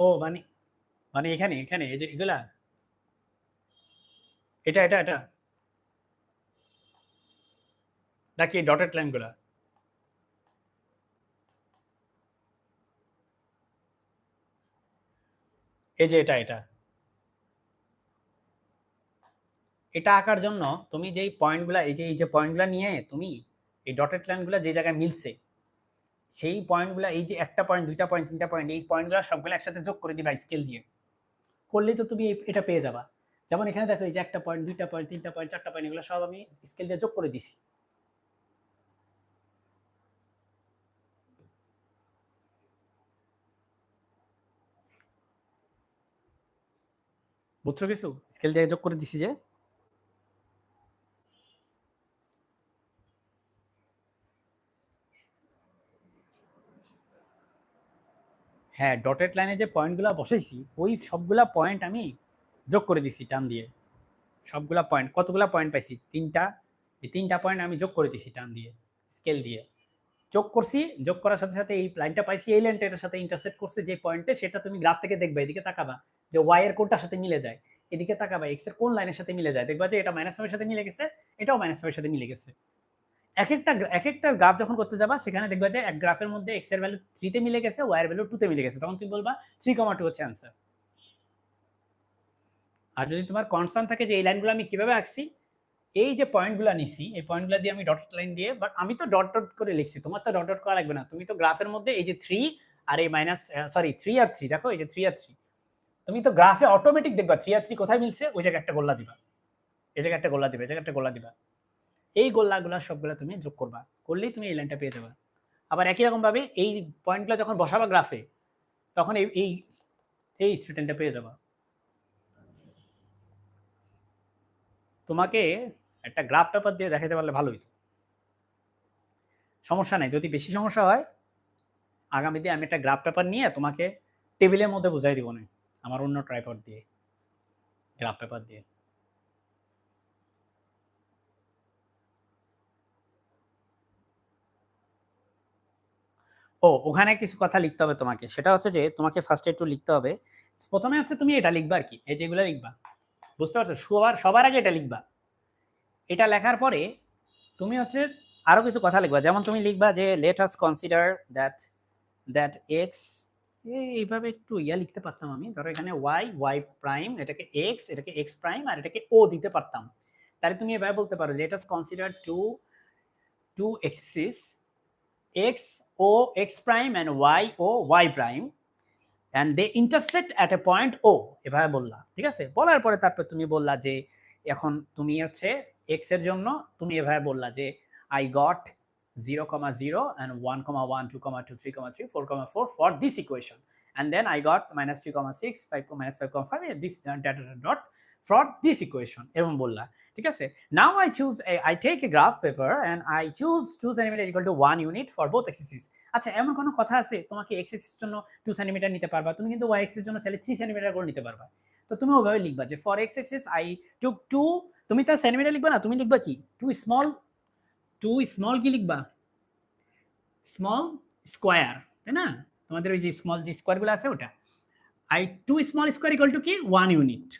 ও মানে মানে এখানে এখানে, এই যে এগুলা? এটা এটা এটা। নাকি ডটেড লাইনগুলা এই যে এটা এটা। এটা আঁকার জন্য তুমি যেই পয়েন্টগুলা এই যে এই যে পয়েন্টগুলা নিয়ে তুমি এই ডটেড লাইনগুলা যে জায়গায় মিলছে সেই পয়েন্টগুলো এই যে একটা পয়েন্ট দুইটা পয়েন্ট তিনটা পয়েন্ট এই পয়েন্টগুলো সবগুলো একসাথে যোগ করে দিবা স্কেল দিয়ে। করলেই তো তুমি এটা পেয়ে যাবা। যেমন এখানে দেখো, এই যে একটা পয়েন্ট দুইটা পয়েন্ট তিনটা পয়েন্ট চারটা পয়েন্ট এগুলো সব আমি স্কেল দিয়ে যোগ করে দিছি। বুঝছ কিছু? স্কেল দিয়ে যোগ করে দিছি যে হ্যাঁ ডটেড লাইনে যে পয়েন্টগুলো বসাইছি, ওই সবগুলা পয়েন্ট আমি যোগ করে দিছি টান দিয়ে। সবগুলা পয়েন্ট কতগুলা পয়েন্ট পাইছি? তিনটা। এই তিনটা পয়েন্ট আমি যোগ করে দিছি টান দিয়ে স্কেল দিয়ে। যোগ করছি, যোগ করার সাথে সাথে এই লাইনটা পাইছি, এই লাইনটা এটার সাথে ইন্টারসেক্ট করছে যে পয়েন্টে সেটা তুমি গ্রাফ থেকে দেখবে, এদিকে তাকাবা যে ওয়াই এর কোনটার সাথে মিলে যায়। এদিকে তাকাবা এক্সের কোন লাইনের সাথে মিলে যায়। দেখবা যে এটা মাইনাস ফাইভের সাথে মিলে গেছে, এটাও মাইনাস ফাইভের সাথে মিলে গেছে। এক একটা এক একটা গ্রাফ যখন করতে যাবা, সেখানে দেখবা যে এক গ্রাফের মধ্যে এক্সের ভ্যালু থ্রিতে মিলে গেছে ওয়াই এর ভ্যালু টুতে মিলে গেছে। তখন তুমি বলবা? থ্রি কমা টু হচ্ছে অ্যান্সার আর যদি তোমার কনস্ট্যান্ট থাকে যে এই লাইনগুলো আমি কীভাবে আঁকছি? এই যে পয়েন্টগুলো নিছি, এই পয়েন্টগুলো দিয়ে আমি ডট লাইন দিয়ে বাট আমি তো ডট ডট করে লিখছি, তোমার তো ডট ডট করা লাগবে না। তুমি তো গ্রাফের মধ্যে এই যে থ্রি আর এই মাইনাস সরি থ্রি আর থ্রি দেখো এই যে থ্রি আর থ্রি তুমি তো গ্রাফে অটোমেটিক দেখবা থ্রি আর থ্রি কোথায় মিলছে? ওই জায়গায় একটা গোল্লা দিবা। এই জায়গায় একটা গোল্লা দিবা, এই জায়গায় একটা গোল্লা দিবা। এই গোল্লাগুলো সবগুলো তুমি যোগ করবা। করলেই তুমি এই লাইনটা পেয়ে যাবা। আবার একই রকম ভাবে এই পয়েন্টগুলো যখন বসাবা গ্রাফে তখন এই এই এই স্টুডেন্টটা পেয়ে যাবা। তোমাকে একটা গ্রাফ পেপার দিয়ে দেখাতে পারলে ভালোই তো সমস্যা নাই, যদি বেশি সমস্যা হয় আগামী আগামীতে আমি একটা গ্রাফ পেপার নিয়ে তোমাকে টেবিলের মধ্যে বুঝাই দিব না, আমার অন্য ট্রাইপড দিয়ে গ্রাফ পেপার দিয়ে। ও, ওখানে কিছু কথা লিখতে হবে তোমাকে। সেটা হচ্ছে যে, তোমাকে ফার্স্টে একটু লিখতে হবে। প্রথমে হচ্ছে তুমি এটা লিখবা আর কি। এই যেগুলো লিখবা। বুঝতে পারছ? সবার সবার আগে এটা লিখবা। এটা লেখার পরে তুমি হচ্ছে আরও কিছু কথা লিখবা। যেমন তুমি লিখবা যে let us consider that that x এইভাবে একটু ইয়া লিখতে পারতাম আমি। ধরো এখানে ওয়াই ওয়াই প্রাইম এটাকে এক্স এটাকে এক্স প্রাইম আর এটাকে ও দিতে পারতাম। তাহলে তুমি এভাবে বলতে পারো let us consider two two axis x O x prime and y O y prime and they intersect at a point O এভাবে বললা, ঠিক আছে? বলার পরে তারপর তুমি বললা যে, এখন তুমি হচ্ছে এক্সের জন্য তুমি এভাবে বললা যে I got zero comma zero and one comma one two comma two three comma three four comma four for this equation and then I got minus three comma six five minus five comma five this dot for this equation এবং বললা, ঠিক আছে? Now I choose I take a graph paper and I choose two centimetre equal to one unit for both axes আচ্ছা এমন কোনো কথা আছে? তোমাকে এক্স এক্সের জন্য টু সেন্টিমিটার নিতে পারবা, তুমি কিন্তু ওয়াই এক্সের জন্য চাইলে থ্রি সেন্টিমিটার করে নিতে পারবা। তো তুমি ওভাবে লিখবা যে for x axis I took two তুমি তার সেন্টিমিটার লিখবা না, তুমি লিখবা কি? টু স্মল টু স্মল কি লিখবা? স্মল স্কোয়ার তাই না? তোমাদের ওই যে স্মল যে স্কোয়ারগুলো আছে ওটা। I two small square equal to কি? ওয়ান ইউনিট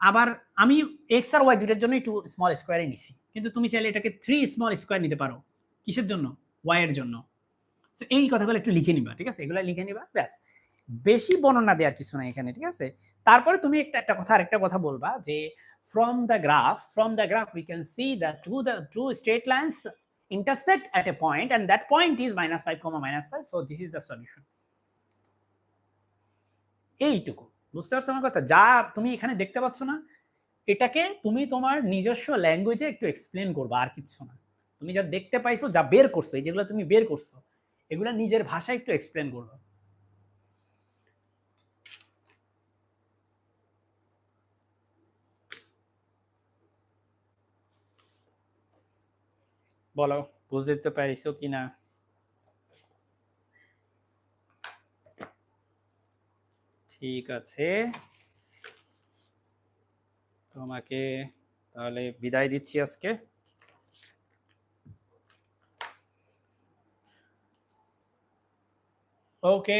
আবার আমি এক্স আর ওয়াই দুটার জন্যই টু স্মল স্কোয়ারে নিছি। কিন্তু তুমি চাইলে এটাকে থ্রি স্মল স্কোয়ার নিতে পারো। কিসের জন্য? ওয়াই এর জন্য। তো এই কথাগুলো একটু লিখে নিবা, ঠিক আছে? এগুলো লিখে নিবা, ব্যাস। বেশি বর্ণনা দেওয়ার কিছু নাই এখানে, ঠিক আছে? তারপরে তুমি একটা একটা কথা, আরেকটা কথা বলবা যে from the graph from the graph we can see the two the two straight lines intersect at a point and that point is minus 5 comma minus 5 so, this is the solution. এইটুকু। বুঝতে পারছ আমার কথা? যা তুমি এখানে দেখতে পাচ্ছ না, এটাকে তুমি তোমার নিজস্ব ল্যাঙ্গুয়েজে একটু এক্সপ্লেন করবে, আর কিছু না। তুমি যা দেখতে পাইছো, যা বের করছ, এই যেগুলো তুমি বের করছ, এগুলো নিজের ভাষায় একটু এক্সপ্লেন করবে। বলো, বুঝতে পারিছো কি না ঠিক আছে। তোমাকে তাহলে বিদায় দিচ্ছি আজকে। ওকে